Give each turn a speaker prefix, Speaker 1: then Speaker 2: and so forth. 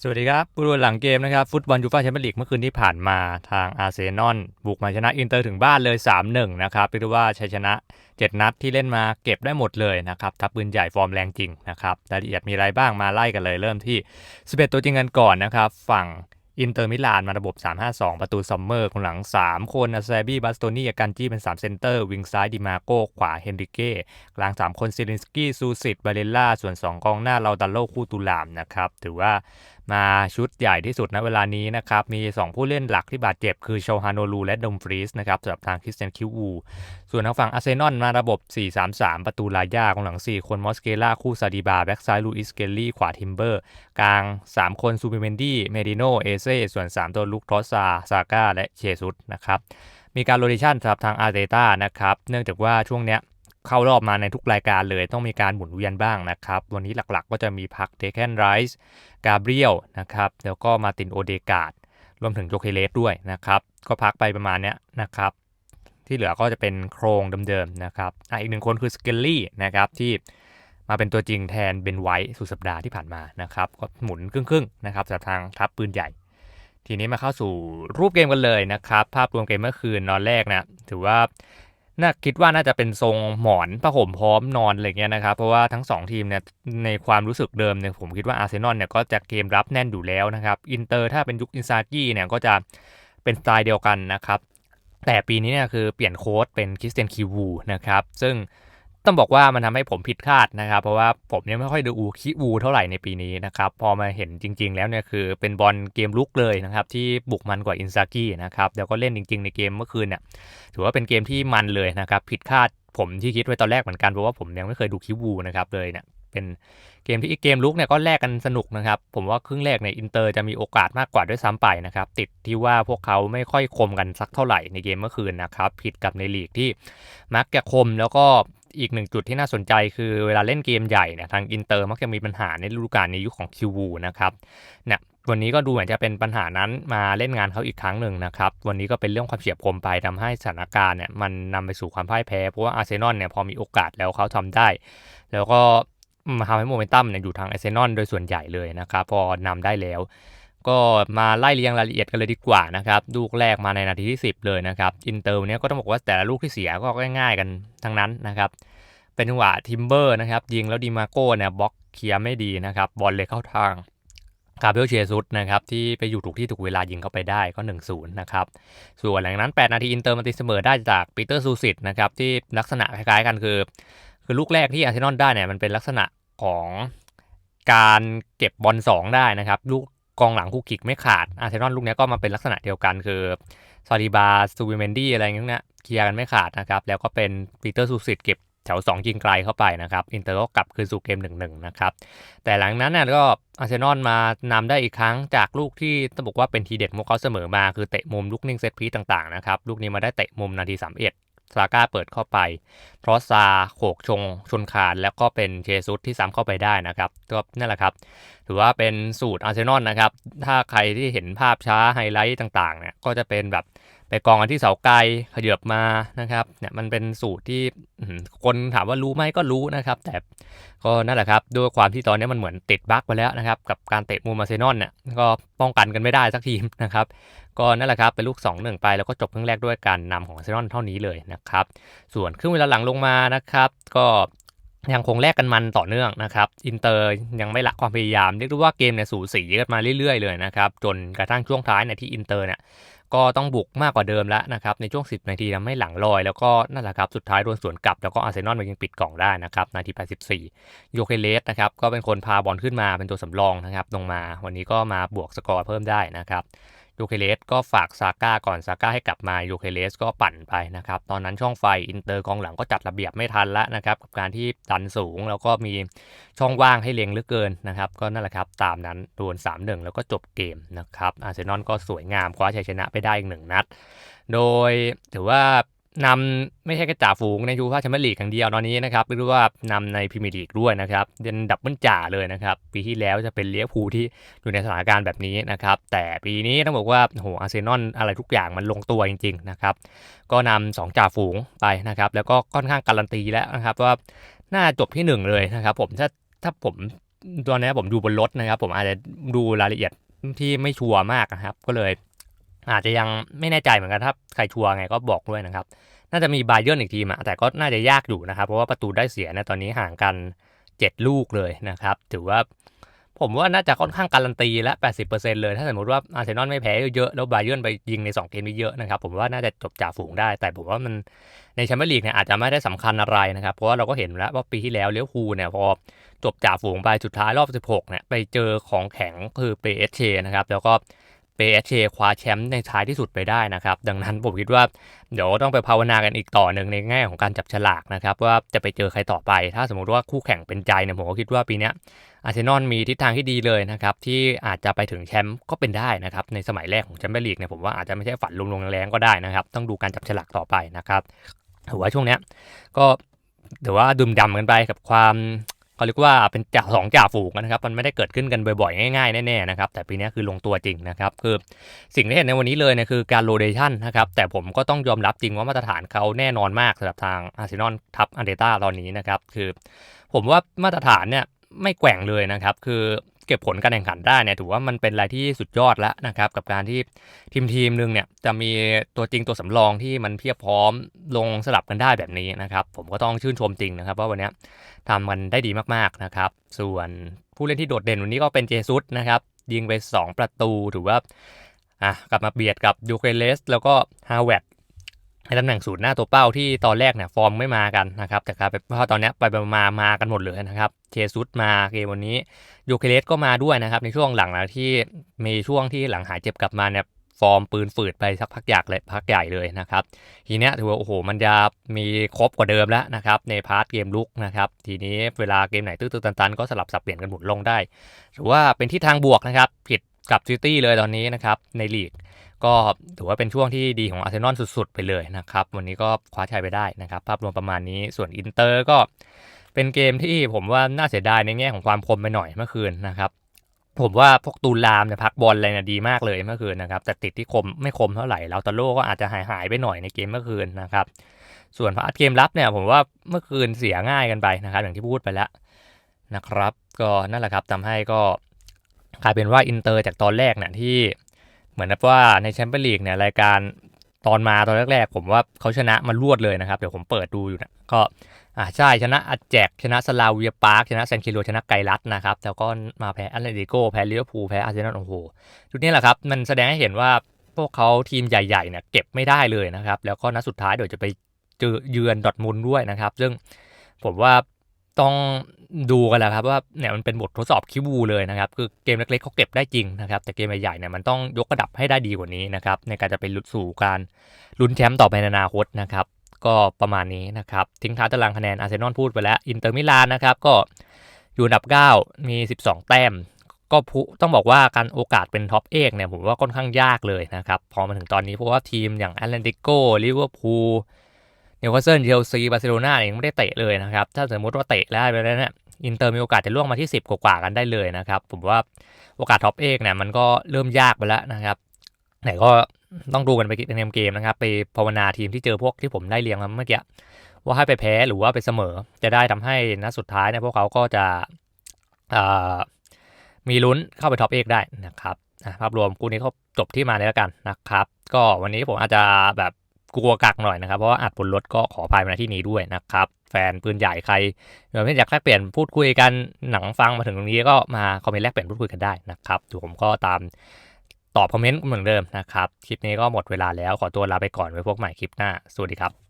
Speaker 1: สวัสดีครับผู้ดูหลังเกมนะครับ ฟุตบอลยูฟ่าแชมเปี้ยนลีกเมื่อคืนที่ผ่านมาทางอาร์เซนอลบุกมาชนะอินเตอร์ถึงบ้านเลย 3-1 นะครับเรียกได้ว่าชัยชนะ 7 นัดที่เล่นมาเก็บได้หมดเลยนะครับทัพปืนใหญ่ฟอร์มแรงจริงนะครับรายละเอียดมีอะไรบ้างมาไล่กันเลยเริ่มที่ 11 ตัวจริงกันก่อนนะครับ ฝั่งอินเตอร์มิลานมาระบบ 3-5-2 ประตูซัมเมอร์คนหลัง 3 คนอาซาบี้บัสโตนี่กันจี้เป็น 3 เซนเตอร์ วิงซ้ายดิมาโก้ขวาเฮนริเก้กลาง 3 คนซิลินสกี้ซูซิตบาเลล่า ส่วน 2 กองหน้าเราดัลโลคู่ตูลามนะครับ ถือว่ามาชุดใหญ่ที่สุดณเวลานี้นะครับ มี 2 ผู้เล่นหลักที่บาดเจ็บ คือโชฮานโนลูและดมฟรีสนะครับสำหรับทางคริสเตียนคิวูส่วนทางฝั่งอาร์เซนอลมาระบบ 4-3-3 ประตูลายาของหลัง 4 คนมอสเกล่าคู่ซาดิบา แบ็กซ้ายลูอิสเกลลี่ ขวาทิมเบอร์ กลาง 3 คนซูเปเมนดี้เมดิโนเอเซ่ส่วน 3 ตัวลุกทอสซาซาก้าและเชซุสนะครับมีการโรเดชันสำหรับทางอาร์เตต้านะครับเนื่องจากว่าช่วงเนี้ย เข้ารอบมาในทุกรายการเลยต้องมีการหมุนเวียนบ้างนะครับ วันนี้หลักๆก็จะมีพักเทเคนไรส์กาเบรียลนะครับแล้วก็มาตินโอเดกาดรวมถึงโจเคเลสด้วยนะครับ ก็พักไปประมาณเนี้ยนะครับ ที่เหลือก็จะเป็นโครงเดิมๆนะครับออีกหนึ่งคนคือสเกลลี่นะครับที่มาเป็นตัวจริงแทนเบนไวท์สุดสัปดาห์ที่ผ่านมานะครับ ก็หมุนครึ่งๆนะครับสำหรับทางทัพปืนใหญ่ ทีนี้มาเข้าสู่รูปเกมกันเลยนะครับ ภาพรวมเกมเมื่อคืนนอนแรกนะถือว่า น่าคิดว่าน่าจะเป็นทรงหมอนผ้าห่มพร้อมนอนอะไรเงี้ยนะครับ เพราะว่าทั้ง 2 ทีมเนี่ยในความรู้สึกเดิมเนี่ยผมคิดว่าอาร์เซนอลเนี่ยก็จะเกมรับแน่นอยู่แล้วนะครับอินเตอร์ถ้าเป็นยุคอินซากี้เนี่ยก็จะเป็นสไตล์เดียวกันนะครับแต่ปีนี้เนี่ยคือเปลี่ยนโค้ดเป็นคริสเตียนคิวูนะครับซึ่ง ต้องบอกว่ามันทำให้ผมผิดคาดนะครับ เพราะว่าผมเนี่ยไม่ค่อยดูคิวูเท่าไหร่ในปีนี้นะครับ พอมาเห็นจริง ๆ แล้วเนี่ยคือเป็นบอลเกมลุกเลยนะครับ ที่บุกมันกว่าอินซากินะครับ แล้วก็เล่นจริง ๆ ในเกมเมื่อคืนเนี่ยถือว่าเป็นเกมที่มันเลยนะครับ ผิดคาดผมที่คิดไว้ตอนแรกเหมือนกันเพราะว่าผมยังไม่เคยดูคิวูนะครับเลยเนี่ยเป็นเกมที่เกมลุกเนี่ยก็แลกกันสนุกนะครับ ผมว่าครึ่งแรกในอินเตอร์จะมีโอกาสมากกว่าด้วยซ้ำไปนะครับ ติดที่ว่าพวกเขาไม่ค่อยคมกันสักเท่าไหร่ในเกมเมื่อคืนนะครับ ผิดกับในลีกที่มักจะคมแล้วก็ อีกหนึ่งจุดที่น่าสนใจคือเวลาเล่นเกมใหญ่เนี่ยทางอินเตอร์มักจะมีปัญหาในฤดูกาลในยุคของคิวูนะครับเนี่ยวันนี้ก็ดูเหมือนจะเป็นปัญหานั้นมาเล่นงานเขาอีกครั้งหนึ่งนะครับ วันนี้ก็เป็นเรื่องความเฉียบคมไปทำให้สถานการณ์เนี่ยมันนำไปสู่ความพ่ายแพ้ เพราะว่าอาร์เซนอลเนี่ยพอมีโอกาสแล้วเขาทำได้ แล้วก็มาทำให้โมเมนตัมเนี่ยอยู่ทางอาร์เซนอลโดยส่วนใหญ่เลยนะครับ พอนำได้แล้ว ก็มาไล่เรียงรายละเอียดกันเลยดีกว่านะครับลูกแรกมาในนาทีที่ 10 เลยนะครับอินเตอร์เนี้ยก็ต้องบอกว่าแต่ละลูกที่เสียก็ง่ายๆกันทั้งนั้นนะครับเป็นจังหวะทิมเบอร์นะครับยิงแล้วดีมาโก้เนี่ยบล็อกเคลียร์ไม่ดีนะครับบอลเลยเข้าทางคาเบลเชียซุสนะครับที่ไปอยู่ถูกที่ถูกเวลายิงเข้าไปได้ก็ 1-0 นะครับ ส่วนหลังนั้น 8 นาทีอินเตอร์มาตีเสมอได้จากปีเตอร์ซูซิตนะครับที่ลักษณะคล้ายๆกันคือ คือลูกแรกที่อาร์เซนอลได้เนี่ยมันเป็นลักษณะของการเก็บบอล2ได้นะครับ ลูก กองหลังคู่กิกไม่ขาดอาร์เซนอลลูกนี้ก็มาเป็นลักษณะเดียวกันคือซาลิบาซูวิเมนดี้อะไรอย่างเงี้ยเคลียร์กันไม่ขาดนะครับแล้วก็เป็นปีเตอร์ซูซิตเก็บแถว 2 ยิงไกลเข้าไปนะครับอินเตอร์ก็กลับคืนสู่เกม 1-1 นะครับแต่หลังนั้นเนี่ยก็อาร์เซนอลมานำได้อีกครั้งจากลูกที่ต้องบอกว่าเป็นทีเด็ดมุกเขาเสมอมาคือเตะมุมลูกนิ่งเซตพีต่างๆนะครับลูกนี้มาได้เตะมุมนาที 31 ซาก้าเปิดเข้าไป เพราะซาโขกชงชนคานแล้วก็เป็นเชซุสที่ซ้ำเข้าไปได้นะครับก็นั่นแหละครับ ถือว่าเป็นสูตรอาร์เซนอลนะครับ ถ้าใครที่เห็นภาพช้าไฮไลท์ต่างๆเนี่ยก็จะเป็นแบบ ไปกองกันที่เสาไกลขยับมานะครับเนี่ยมันเป็นสูตรที่คนถามว่ารู้ไหมก็รู้นะครับ แต่ก็นั่นแหละครับด้วยความที่ตอนนี้มันเหมือนติดบั๊กไปแล้วนะครับ กับการเตะมุมาเซนอลเนี่ยก็ป้องกันกันไม่ได้สักทีมนะครับ ก็นั่นแหละครับเป็นลูก2-1ไปแล้วก็จบครึ่งแรกด้วยการนำของอาร์เซนอลเท่านี้เลยนะครับส่วนครึ่งเวลาหลังลงมานะครับ ก็ยังคงแลกกันมันต่อเนื่องนะครับ อินเตอร์ยังไม่ละความพยายาม เรียกได้ว่าเกมเนี่ยสูสีกันมาเรื่อยๆเลยนะครับ จนกระทั่งช่วงท้ายเนี่ยที่อินเตอร์เนี่ย ก็ต้องบุกมากกว่าเดิมแล้วนะครับ ในช่วง 10 นาทีทำให้หลังลอย แล้วก็นั่นแหละครับ สุดท้ายโดนสวนกลับ แล้วก็อาร์เซนอลมันยังปิดกล่องได้นะครับ นาที 84 โยเคเลสนะครับ ก็เป็นคนพาบอลขึ้นมาเป็นตัวสำรองนะครับ ลงมา วันนี้ก็มาบวกสกอร์เพิ่มได้นะครับ ยูเคเลสก็ฝากซาก้าก่อนซาก้าให้กลับมายูเคเลสก็ปั่นไปนะครับ ตอนนั้นช่องไฟอินเตอร์กองหลังก็จัดระเบียบไม่ทันแล้วนะครับ กับการที่ดันสูงแล้วก็มีช่องว่างให้เล็งเหลือเกินนะครับ ก็นั่นแหละครับ ตามนั้นโดน3-1 แล้วก็จบเกมนะครับอาร์เซนอลก็สวยงามคว้าชัยชนะไปได้อีกหนึ่งนัด โดยถือว่า นำไม่ใช่แค่จ่าฝูงในยูฟ่าแชมเปี้ยนลีกอย่างเดียวตอนนี้นะครับเรียกว่านำในพรีเมียร์ลีกด้วยนะครับเป็นดับเบิลจ่าเลยนะครับ ปีที่แล้วจะเป็นเลี้ยวภูที่อยู่ในสถานการณ์แบบนี้นะครับ แต่ปีนี้ต้องบอกว่าโหอาร์เซนอลอะไรทุกอย่างมันลงตัวจริง ๆ นะครับ ก็นำสองจ่าฝูงไปนะครับ แล้วก็ค่อนข้างการันตีแล้วนะครับว่าน่าจบที่ 1 เลยนะครับ ผมถ้าถ้าผมตอนนี้ผมดูบนรถนะครับ ผมอาจจะดูรายละเอียดที่ไม่ชัวร์มากนะครับ ก็เลย อาจจะยังไม่แน่ใจเหมือนกันถ้าใครชัวร์ไงก็บอกด้วยนะครับ น่าจะมีบาเยิร์นอีกทีมอะแต่ก็น่าจะยากอยู่นะครับ เพราะว่าประตูได้เสียนยตอนนี้ห่างกัน 7 ลูกเลยนะครับ ถือว่าผมว่าน่าจะค่อนข้างการันตีและ 80%เลย ถ้าสมมติว่าอาร์เซนอลไม่แพ้เยอะๆ แล้วบาเยิร์นไปยิงใน 2 เกมนี้เยอะนะครับ ผมว่าน่าจะจบจ่าฝูงได้ แต่ผมว่ามันในแชมเปี้ยนลีกเนี่ยอาจจะไม่ได้สำคัญอะไรนะครับ เพราะว่าเราก็เห็นแล้วว่าปีที่แล้วเลี้ยวคูเนี่ยพอจบจ่าฝูงไปสุดท้ายรอบ 16เนี่ยไปเจอของแข็งคือเปเอชเชนะครับ แล้วก็ เปเอชเคว้าแชมป์ในท้ายที่สุดไปได้นะครับ ดังนั้นผมคิดว่าเดี๋ยวต้องไปภาวนากันอีกต่อหนึ่งในแง่ของการจับฉลากนะครับ ว่าจะไปเจอใครต่อไป ถ้าสมมติว่าคู่แข่งเป็นใจเนี่ยผมก็คิดว่าปีนี้อาร์เซนอลมีทิศทางที่ดีเลยนะครับ ที่อาจจะไปถึงแชมป์ก็เป็นได้นะครับ ในสมัยแรกของแชมเปี้ยนลีกเนี่ยผมว่าอาจจะไม่ใช่ฝันลงๆแรงๆก็ได้นะครับ ต้องดูการจับฉลากต่อไปนะครับถือว่าช่วงเนี้ยก็ถือว่าดื่มดำกันไปกับความ เขาเรียกว่าเป็นจ่าสองจ่าฝูงนะครับ มันไม่ได้เกิดขึ้นกันบ่อยๆ ง่ายๆ แน่ๆนะครับ แต่ปีนี้คือลงตัวจริงนะครับ คือสิ่งที่เห็นในวันนี้เลยเนี่ยคือการโรเดชันนะครับ แต่ผมก็ต้องยอมรับจริงว่ามาตรฐานเขาแน่นอนมากสำหรับทางอาร์เซนอลทับอันเดต้าตอนนี้นะครับ คือ ผมว่ามาตรฐานเนี่ยไม่แกว่งเลยนะครับ คือ เก็บผลการแข่งขันได้เนี่ยถือว่ามันเป็นอะไรที่สุดยอดแล้วนะครับ กับการที่ทีมทีมหนึ่งเนี่ยจะมีตัวจริงตัวสำรองที่มันเพียบพร้อมลงสลับกันได้แบบนี้นะครับ ผมก็ต้องชื่นชมจริงนะครับว่าวันนี้ทำมันได้ดีมากๆนะครับ ส่วนผู้เล่นที่โดดเด่นวันนี้ก็เป็นเจซุสนะครับยิงไป 2 ประตูถือว่าอะกลับมาเบียดกับยูเคเลส แล้วก็ฮาวเวด ในตำแหน่งศูนย์หน้าตัวเป้าที่ตอนแรกเนี่ยฟอร์มไม่มากันนะครับแต่กลายเป็นว่าตอนนี้ไปมามากันหมดเลยนะครับเจซุสมาเกมวันนี้ยูเคเลสก็มาด้วยนะครับในช่วงหลังแล้วที่มีช่วงที่หลังหายเจ็บกลับมาเนี่ยฟอร์มปืนฝืดไปสักพักใหญ่เลยพักใหญ่เลยนะครับทีเนี้ยถือว่าโอ้โหมันจะมีครบกว่าเดิมแล้วนะครับในพาร์ทเกมลุกนะครับทีนี้เวลาเกมไหนตื้อๆตันๆก็สลับสับเปลี่ยนกันหมุนลงได้ถือว่าเป็นที่ทางบวกนะครับผิดกับซิตี้เลยตอนนี้นะครับในลีก ก็ถือว่าเป็นช่วงที่ดีของอาร์เซนอลสุดๆ ไปเลยนะครับ วันนี้ก็คว้าชัยไปได้นะครับ ภาพรวมประมาณนี้ส่วนอินเตอร์ก็เป็นเกมที่ผมว่าน่าเสียดายในแง่ของความคมไปหน่อยเมื่อคืนนะครับ ผมว่าพวกตูลามเนี่ยพักบอลอะไรเนี่ยดีมากเลยเมื่อคืนนะครับ แต่ติดที่คมไม่คมเท่าไหร่เราตาโลก็อาจจะหายหายไปหน่อยในเกมเมื่อคืนนะครับ ส่วนพาร์ทเกมรับเนี่ยผมว่าเมื่อคืนเสียง่ายกันไปนะครับอย่างที่พูดไปแล้วนะครับ ก็นั่นแหละครับทำให้ก็กลายเป็นว่าอินเตอร์จากตอนแรกเนี่ยที่ เหมือนว่าในแชมเปี้ยนลีกเนี่ยรายการตอนมาตอนแรกๆ ผมว่าเขาชนะมันรวดเลยนะครับ เดี๋ยวผมเปิดดูอยู่นะก็อ่าใช่ชนะอัจแจก ชนะสลาเวียปาร์คชนะแซนคิโรชนะไกรัตนะครับ แล้วก็มาแพ้อัลเลติโกแพ้ลิเวอร์พูลแพ้อาร์เซนอลโอ้โหจุดนี้แหละครับ มันแสดงให้เห็นว่าพวกเขาทีมใหญ่ๆเนี่ยเก็บไม่ได้เลยนะครับ แล้วก็นัดสุดท้ายเดี๋ยวจะไปเจอเยือนดอทมุนด้วยนะครับ ซึ่งผมว่า ต้องดูกันแหละครับว่าเนี่ยมันเป็นบททดสอบคิวูเลยนะครับ คือเกมเล็กๆเขาเก็บได้จริงนะครับ แต่เกมใหญ่ๆเนี่ยมันต้องยกระดับให้ได้ดีกว่านี้นะครับ ในการจะไปลุสู่การลุ้นแชมป์ต่อไปในอนาคตนะครับ ก็ประมาณนี้นะครับ ทิ้งท้ายตารางคะแนนอาร์เซนอลพูดไปแล้วอินเตอร์มิลานนะครับก็อยู่อันดับ 9 มี 12 แต้ม ก็ต้องบอกว่าการโอกาสเป็นท็อปเอกเนี่ยผมว่าค่อนข้างยากเลยนะครับ พอมาถึงตอนนี้เพราะว่าทีมอย่างแอตเลติโกลิเวอร์พูล นิวคาสเซิลเชลซีบาร์เซโลนาเองไม่ได้เตะเลยนะครับ ถ้าสมมติว่าเตะแล้วไปแล้วเนี่ยอินเตอร์มีโอกาสจะล่วงมาที่ 10 กว่าๆกันได้เลยนะครับ ผมว่าโอกาสท็อปเอกเนี่ยมันก็เริ่มยากไปแล้วนะครับไหนก็ต้องดูกันไปในเกมนะครับ ไปภาวนาทีมที่เจอพวกที่ผมได้เรียงมาเมื่อกี้ว่าให้ไปแพ้หรือว่าไปเสมอ จะได้ทำให้นัดสุดท้ายเนี่ยพวกเขาก็จะมีลุ้นเข้าไปท็อปเอกได้นะครับภาพรวมคู่นี้เขาจบที่มาเลยแล้วกันนะครับ ก็วันนี้ผมอาจจะแบบ กลัวกักหน่อยนะครับ เพราะว่าอัดบนรถก็ขออภัยมาที่นี้ด้วยนะครับ แฟนปืนใหญ่ใครอยากแลกเปลี่ยนพูดคุยกันหนังฟังมาถึงตรงนี้ก็มาคอมเมนต์แลกเปลี่ยนพูดคุยกันได้นะครับถูผมก็ตามตอบคอมเมนต์เหมือนเดิมนะครับ คลิปนี้ก็หมดเวลาแล้วขอตัวลาไปก่อนไว้พบใหม่คลิปหน้า สวัสดีครับ